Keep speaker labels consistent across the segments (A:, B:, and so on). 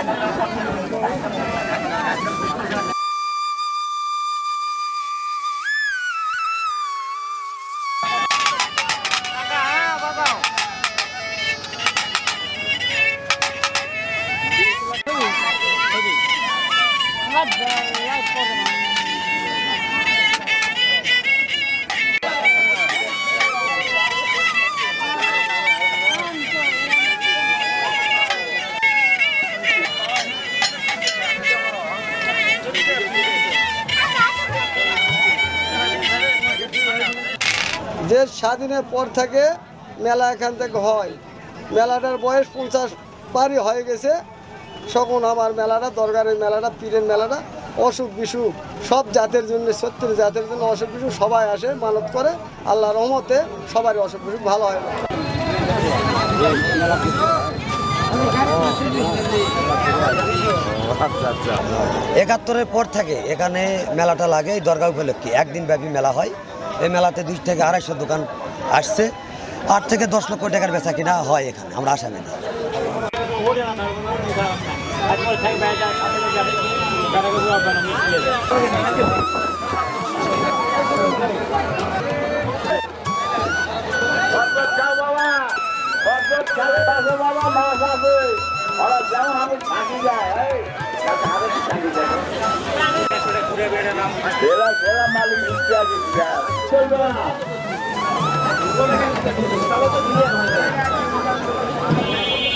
A: Not very, I put. দেশ স্বাধীনের পর থেকে মেলা এখান থেকে হয়। মেলাটার বয়স পঞ্চাশ পারই হয়ে গেছে। তখন আমার মেলাটা দরকারের মেলাটা, পীরের মেলাটা, অসুখ বিসুখ, সব জাতের জন্য, সত্তর জাতের জন্য অসুখ বিসুখ সবাই আসে, মানত করে। আল্লাহ রহমতে সবারই অসুখ বিসুখ ভালো হয়।
B: একাত্তরের পর থেকে এখানে মেলাটা লাগে এই দরগা উপলক্ষে। একদিন ব্যাপী মেলা হয়। এই মেলাতে দুই থেকে আড়াইশো দোকান আসছে। আট থেকে দশ লক্ষ টাকার বেচা কিনা হয় এখানে, আমরা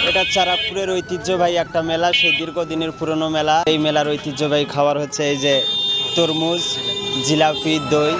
C: এটা চারাপুরের ঐতিহ্যবাহী একটা মেলা, সেই দীর্ঘদিনের পুরনো মেলা। এই মেলার ঐতিহ্যবাহী খাবার হচ্ছে এই যে তরমুজ, জিলাপি, দই।